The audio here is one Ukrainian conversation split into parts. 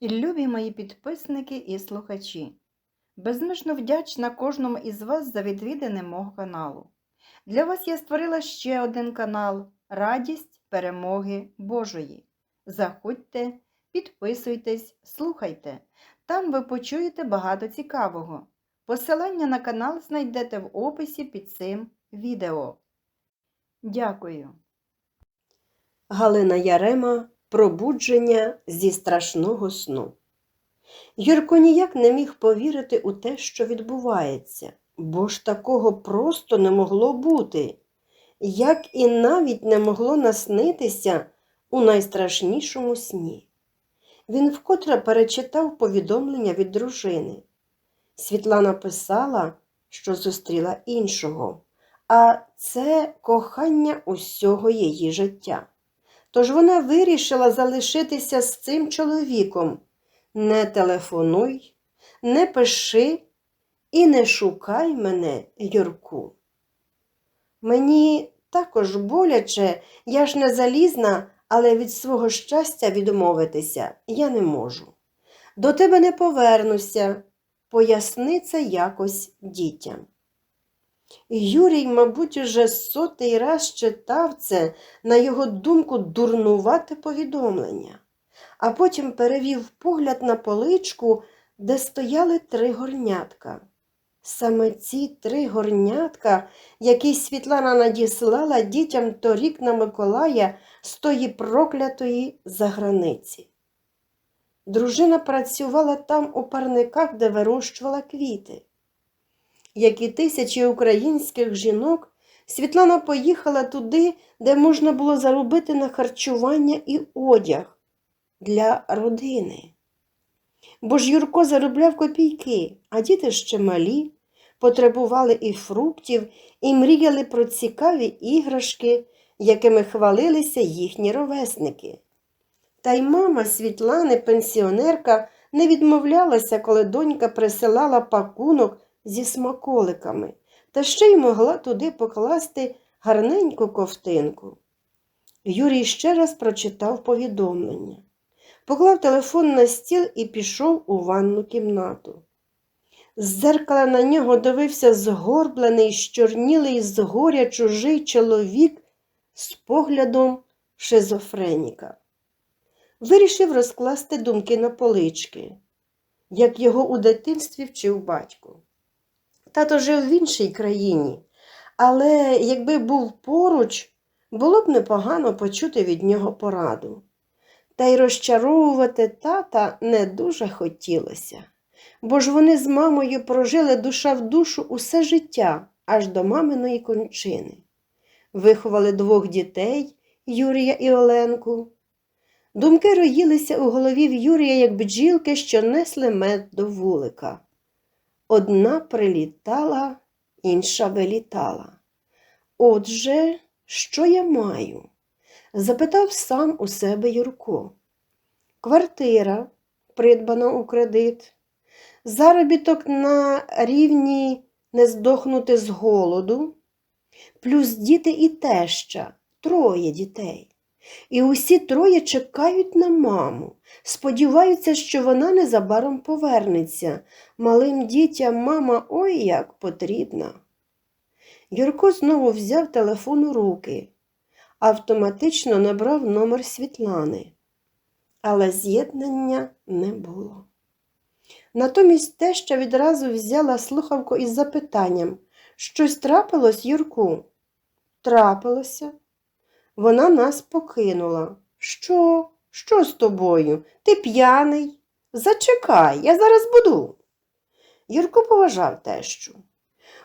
І любі мої підписники і слухачі, безмежно вдячна кожному із вас за відвідини мого каналу. Для вас я створила ще один канал Радість перемоги Божої. Заходьте, підписуйтесь, слухайте. Там ви почуєте багато цікавого. Посилання на канал знайдете в описі під цим відео. Дякую. Галина Ярема Пробудження зі страшного сну. Юрко ніяк не міг повірити у те, що відбувається, бо ж такого просто не могло бути, як і навіть не могло наснитися у найстрашнішому сні. Він вкотре перечитав повідомлення від дружини. Світлана писала, що зустріла іншого, а це кохання усього її життя. Тож вона вирішила залишитися з цим чоловіком. Не телефонуй, не пиши і не шукай мене, Юрку. Мені також боляче, я ж не залізна, але від свого щастя відмовитися я не можу. До тебе не повернуся, поясни це якось дітям. Юрій, мабуть, уже сотий раз читав це, на його думку, дурнувате повідомлення, а потім перевів погляд на поличку, де стояли три горнятка. Саме ці три горнятка, які Світлана надіслала дітям торік на Миколая з тої проклятої заграниці. Дружина працювала там у парниках, де вирощувала квіти як і тисячі українських жінок, Світлана поїхала туди, де можна було заробити на харчування і одяг для родини. Бо ж Юрко заробляв копійки, а діти ще малі, потребували і фруктів, і мріяли про цікаві іграшки, якими хвалилися їхні ровесники. Та й мама Світлани, пенсіонерка, не відмовлялася, коли донька присилала пакунок зі смаколиками, та ще й могла туди покласти гарненьку ковтинку. Юрій ще раз прочитав повідомлення, поклав телефон на стіл і пішов у ванну кімнату. З дзеркала на нього дивився згорблений, щорнілий з горя чужий чоловік з поглядом шизофреніка. Вирішив розкласти думки на полички, як його у дитинстві вчив батько. Тато жив в іншій країні, але якби був поруч, було б непогано почути від нього пораду. Та й розчаровувати тата не дуже хотілося, бо ж вони з мамою прожили душа в душу усе життя аж до маминої кончини. Виховали двох дітей Юрія і Оленку. Думки роїлися у голові в Юрія, як бджілки, що несли мед до вулика. Одна прилітала, інша вилітала. Отже, що я маю? запитав сам у себе Юрко. Квартира, придбана у кредит, заробіток на рівні не здохнути з голоду, плюс діти і теща, троє дітей. І усі троє чекають на маму, сподіваються, що вона незабаром повернеться. Малим дітям мама ой як потрібна. Юрко знову взяв телефон у руки, автоматично набрав номер Світлани, але з'єднання не було. Натомість теща відразу взяла слухавку із запитанням щось трапилось, Юрку? Трапилося. Вона нас покинула. Що? Що з тобою? Ти п'яний? Зачекай, я зараз буду. Юрко поважав тещу.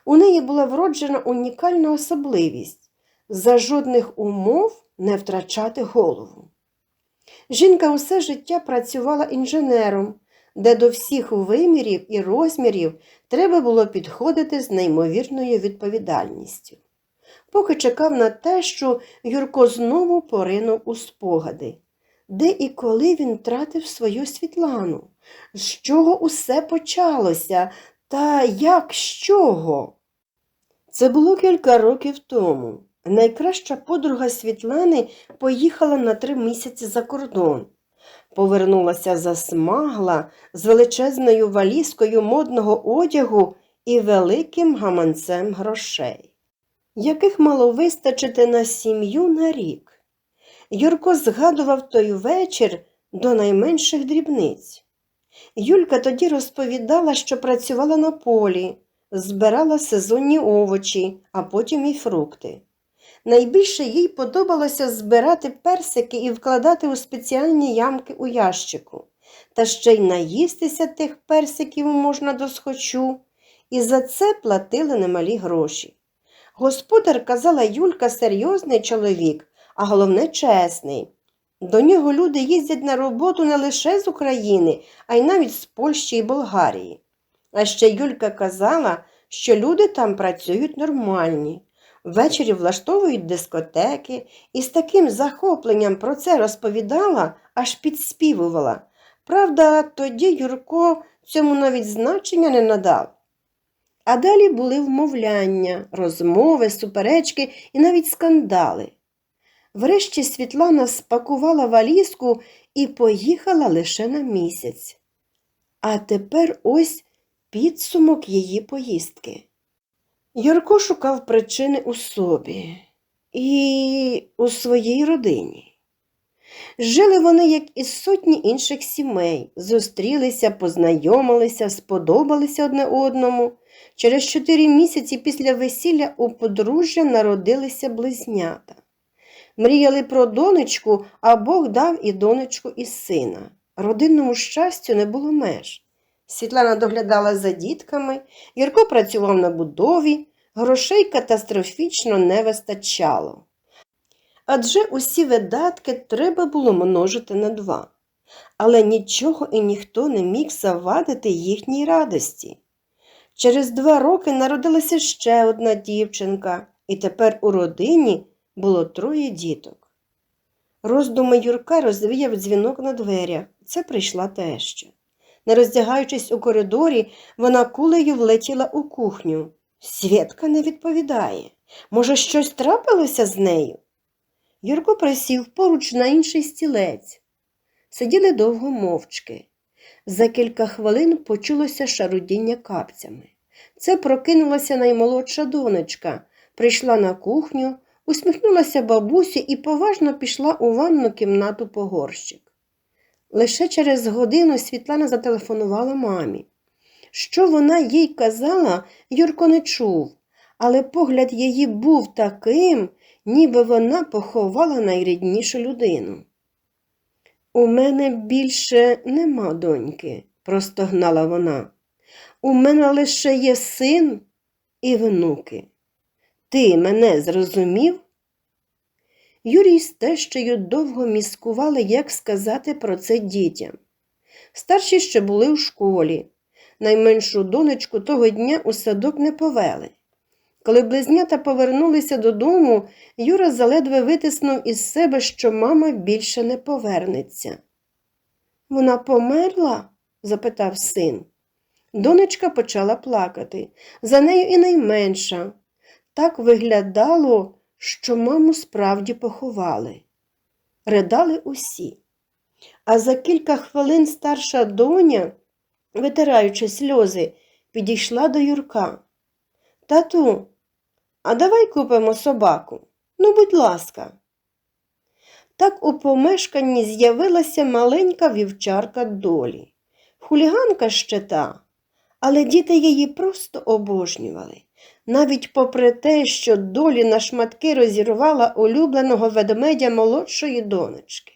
У неї була вроджена унікальна особливість за жодних умов не втрачати голову. Жінка усе життя працювала інженером, де до всіх вимірів і розмірів треба було підходити з неймовірною відповідальністю. Поки чекав на те, що Юрко знову поринув у спогади, де і коли він тратив свою Світлану, з чого усе почалося, та як з чого? Це було кілька років тому. Найкраща подруга Світлани поїхала на три місяці за кордон. Повернулася засмагла з величезною валізкою модного одягу і великим гаманцем грошей, яких мало вистачити на сім'ю на рік. Юрко згадував той вечір до найменших дрібниць. Юлька тоді розповідала, що працювала на полі, збирала сезонні овочі, а потім і фрукти. Найбільше їй подобалося збирати персики і вкладати у спеціальні ямки у ящику. Та ще й наїстися тих персиків можна досхочу, і за це платили немалі гроші. Господар, казала Юлька, серйозний чоловік, а головне чесний. До нього люди їздять на роботу не лише з України, а й навіть з Польщі і Болгарії. А ще Юлька казала, що люди там працюють нормальні. Ввечері влаштовують дискотеки і з таким захопленням про це розповідала, аж підспівувала. Правда, тоді Юрко цьому навіть значення не надав. А далі були вмовляння, розмови, суперечки і навіть скандали. Врешті Світлана спакувала валізку і поїхала лише на місяць. А тепер ось підсумок її поїздки. Юрко шукав причини у собі і у своїй родині. Жили вони, як і сотні інших сімей, зустрілися, познайомилися, сподобалися одне одному. Через чотири місяці після весілля у подружжя народилися близнята. Мріяли про донечку, а Бог дав і донечку, і сина. Родинному щастю не було меж. Світлана доглядала за дітками, Юрко працював на будові, грошей катастрофічно не вистачало. Адже усі видатки треба було множити на два. Але нічого і ніхто не міг завадити їхній радості. Через два роки народилася ще одна дівчинка, і тепер у родині було троє діток. Роздуми Юрка розвіяв дзвінок на дверях. Це прийшла теща. Не роздягаючись у коридорі, вона кулею влетіла у кухню. Свєтка не відповідає. Може, щось трапилося з нею? Юрко присів поруч на інший стілець. Сиділи довго мовчки. За кілька хвилин почулося шарудіння капцями. Це прокинулася наймолодша донечка, прийшла на кухню, усміхнулася бабусі і поважно пішла у ванну кімнату по горщик. Лише через годину Світлана зателефонувала мамі. Що вона їй казала, Юрко не чув, але погляд її був таким, ніби вона поховала найріднішу людину. У мене більше нема доньки, простогнала вона. У мене лише є син і внуки. Ти мене зрозумів? Юрій з тещею довго міскували, як сказати про це дітям. Старші ще були у школі. Найменшу донечку того дня у садок не повели. Коли близнята повернулися додому, Юра заледве витиснув із себе, що мама більше не повернеться. Вона померла? запитав син. Донечка почала плакати. За нею і найменша. Так виглядало, що маму справді поховали. Ридали усі. А за кілька хвилин старша доня, витираючи сльози, підійшла до Юрка. Тату, а давай купимо собаку. Ну, будь ласка. Так у помешканні з'явилася маленька вівчарка долі. Хуліганка ще та, але діти її просто обожнювали. Навіть попри те, що долі на шматки розірвала улюбленого ведмедя молодшої донечки.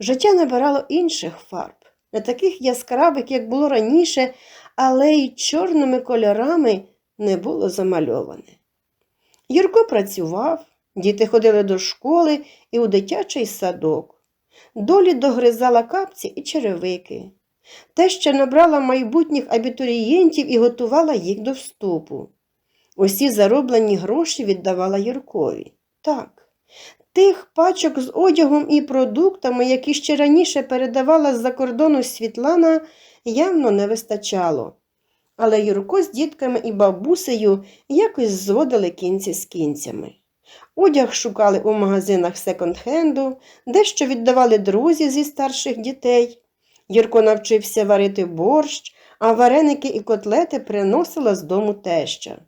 Життя набирало інших фарб, не таких яскравих, як було раніше, але й чорними кольорами не було замальоване. Юрко працював, діти ходили до школи і у дитячий садок. Долі догризала капці і черевики. Теща набрала майбутніх абітурієнтів і готувала їх до вступу. Усі зароблені гроші віддавала Юркові. Так, тих пачок з одягом і продуктами, які ще раніше передавала з-за кордону Світлана, явно не вистачало. Але Юрко з дітками і бабусею якось зводили кінці з кінцями. Одяг шукали у магазинах секонд-хенду, дещо віддавали друзі зі старших дітей. Юрко навчився варити борщ, а вареники і котлети приносила з дому теща.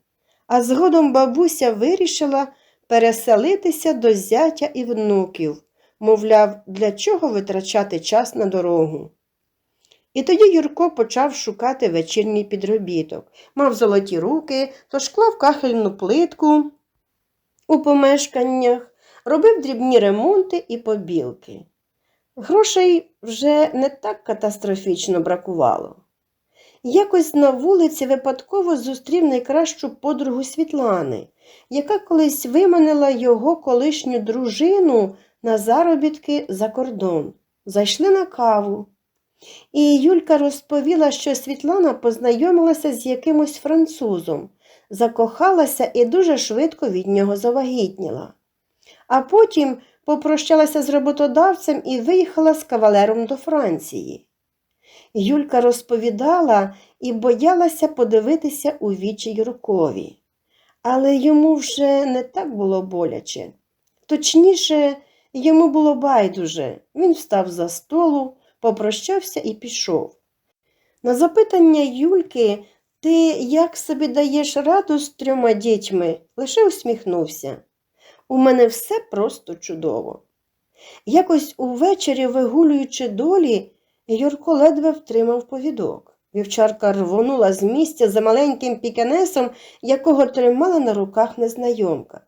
А згодом бабуся вирішила переселитися до зятя і внуків, мовляв, для чого витрачати час на дорогу. І тоді Юрко почав шукати вечірній підробіток. Мав золоті руки, тож клав кахельну плитку у помешканнях, робив дрібні ремонти і побілки. Грошей вже не так катастрофічно бракувало. Якось на вулиці випадково зустрів найкращу подругу Світлани, яка колись виманила його колишню дружину на заробітки за кордон. Зайшли на каву. І Юлька розповіла, що Світлана познайомилася з якимось французом, закохалася і дуже швидко від нього завагітніла. А потім попрощалася з роботодавцем і виїхала з кавалером до Франції. Юлька розповідала і боялася подивитися у вічі Юркові. Але йому вже не так було боляче. Точніше, йому було байдуже. Він встав за столу, попрощався і пішов. На запитання Юльки, ти як собі даєш раду з трьома дітьми, лише усміхнувся. У мене все просто чудово. Якось увечері, вигулюючи долі, Юрко ледве втримав повідок. Вівчарка рвонула з місця за маленьким піканесом, якого тримала на руках незнайомка.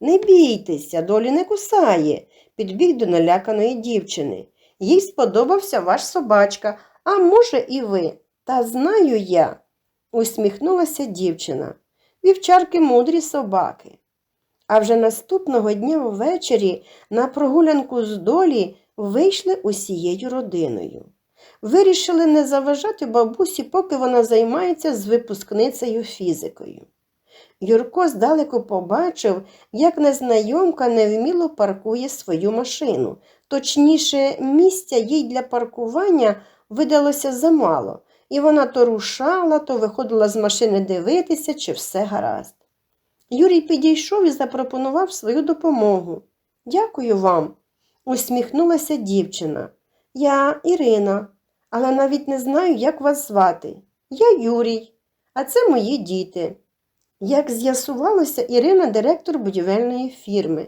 Не бійтеся, долі не кусає, підбіг до наляканої дівчини. Їй сподобався ваш собачка, а може, і ви. Та знаю я, усміхнулася дівчина. Вівчарки мудрі собаки. А вже наступного дня ввечері на прогулянку з долі вийшли усією родиною. Вирішили не заважати бабусі, поки вона займається з випускницею фізикою. Юрко здалеку побачив, як незнайомка невміло паркує свою машину. Точніше, місця їй для паркування видалося замало, і вона то рушала, то виходила з машини дивитися, чи все гаразд. Юрій підійшов і запропонував свою допомогу. Дякую вам, усміхнулася дівчина. Я Ірина, але навіть не знаю, як вас звати. Я Юрій, а це мої діти. Як з'ясувалося, Ірина директор будівельної фірми.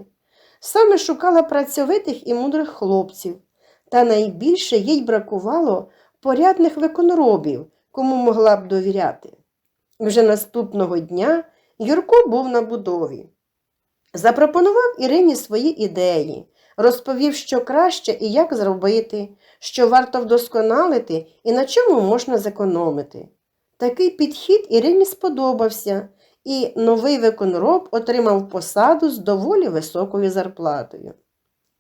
Саме шукала працьовитих і мудрих хлопців, та найбільше їй бракувало порядних виконробів, кому могла б довіряти. Вже наступного дня Юрко був на будові. Запропонував Ірині свої ідеї, розповів, що краще і як зробити, що варто вдосконалити і на чому можна зекономити. Такий підхід Ірині сподобався, і новий виконроб отримав посаду з доволі високою зарплатою.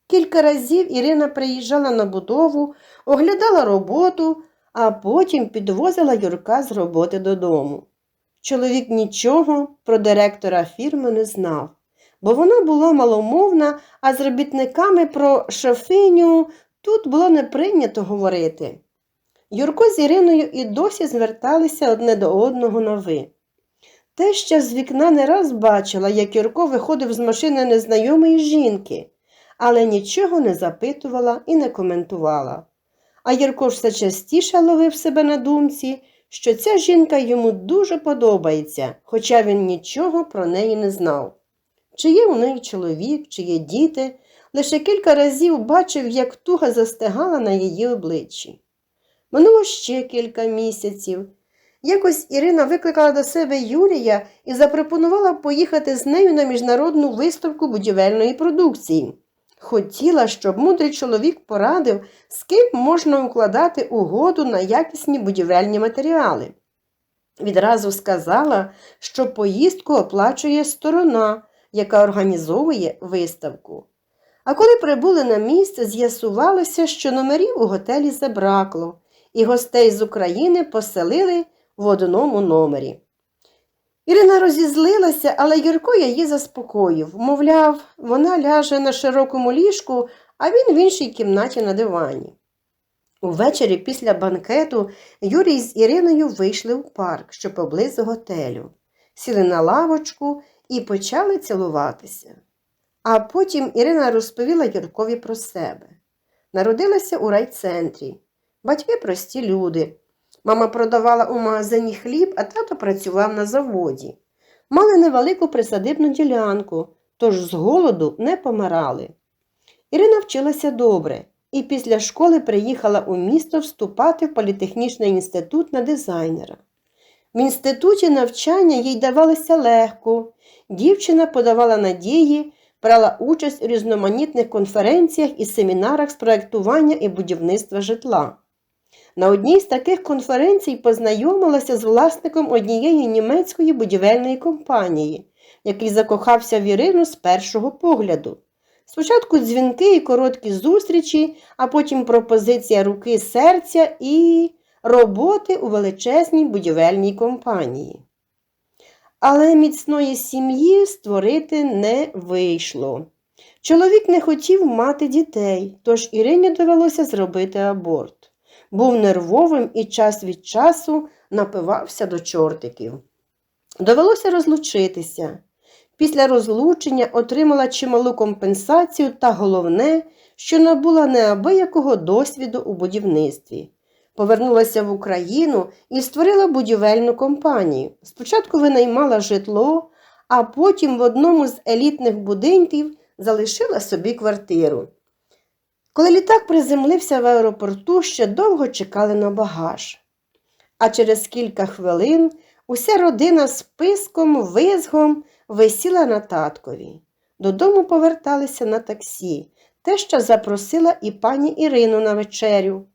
Кілька разів Ірина приїжджала на будову, оглядала роботу, а потім підвозила Юрка з роботи додому. Чоловік нічого про директора фірми не знав, бо вона була маломовна, а з робітниками про шофиню тут було не прийнято говорити. Юрко з Іриною і досі зверталися одне до одного на ви. Теща з вікна не раз бачила, як Юрко виходив з машини незнайомої жінки, але нічого не запитувала і не коментувала. А Юрко все частіше ловив себе на думці, що ця жінка йому дуже подобається, хоча він нічого про неї не знав. Чи є у неї чоловік, чи є діти, лише кілька разів бачив, як туга застигала на її обличчі. Минуло ще кілька місяців. Якось Ірина викликала до себе Юрія і запропонувала поїхати з нею на міжнародну виставку будівельної продукції. Хотіла, щоб мудрий чоловік порадив, з ким можна укладати угоду на якісні будівельні матеріали. Відразу сказала, що поїздку оплачує сторона, яка організовує виставку. А коли прибули на місце, з'ясувалося, що номерів у готелі забракло, і гостей з України поселили в одному номері. Ірина розізлилася, але Юрко її заспокоїв. Мовляв, вона ляже на широкому ліжку, а він в іншій кімнаті на дивані. Увечері після банкету Юрій з Іриною вийшли в парк, що поблизу готелю, сіли на лавочку і почали цілуватися. А потім Ірина розповіла Юркові про себе. Народилася у райцентрі. Батьки прості люди. Мама продавала у магазині хліб, а тато працював на заводі. Мали невелику присадибну ділянку, тож з голоду не помирали. Ірина вчилася добре і після школи приїхала у місто вступати в політехнічний інститут на дизайнера. В інституті навчання їй давалося легко. Дівчина подавала надії, брала участь у різноманітних конференціях і семінарах з проєктування і будівництва житла. На одній з таких конференцій познайомилася з власником однієї німецької будівельної компанії, який закохався в Ірину з першого погляду. Спочатку дзвінки і короткі зустрічі, а потім пропозиція руки серця і роботи у величезній будівельній компанії. Але міцної сім'ї створити не вийшло. Чоловік не хотів мати дітей, тож Ірині довелося зробити аборт. Був нервовим і час від часу напивався до чортиків. Довелося розлучитися. Після розлучення отримала чималу компенсацію та головне, що набула неабиякого досвіду у будівництві. Повернулася в Україну і створила будівельну компанію. Спочатку винаймала житло, а потім в одному з елітних будинків залишила собі квартиру. Коли літак приземлився в аеропорту, ще довго чекали на багаж. А через кілька хвилин уся родина з писком, визгом висіла на таткові. Додому поверталися на таксі. Теща запросила і пані Ірину на вечерю.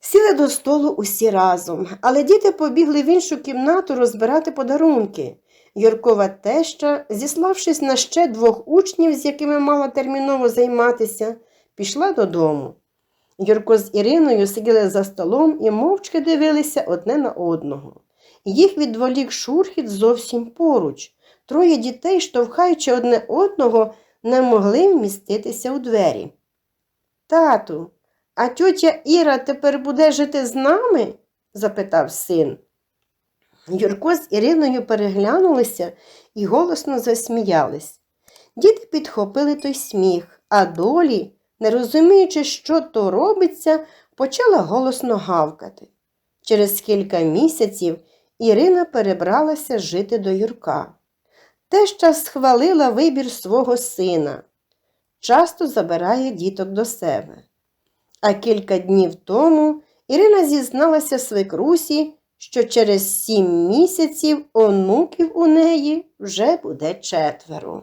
Сіли до столу усі разом, але діти побігли в іншу кімнату розбирати подарунки. Юркова теща, зіславшись на ще двох учнів, з якими мала терміново займатися, пішла додому. Юрко з Іриною сиділи за столом і мовчки дивилися одне на одного. Їх відволік шурхіт зовсім поруч. Троє дітей, штовхаючи одне одного, не могли вміститися у двері. Тату, а тьотя Іра тепер буде жити з нами? запитав син. Юрко з Іриною переглянулися і голосно засміялись. Діти підхопили той сміх, а долі, не розуміючи, що то робиться, почала голосно гавкати. Через кілька місяців Ірина перебралася жити до Юрка. Теща схвалила вибір свого сина. Часто забирає діток до себе. А кілька днів тому Ірина зізналася свекрусі, що через сім місяців онуків у неї вже буде четверо.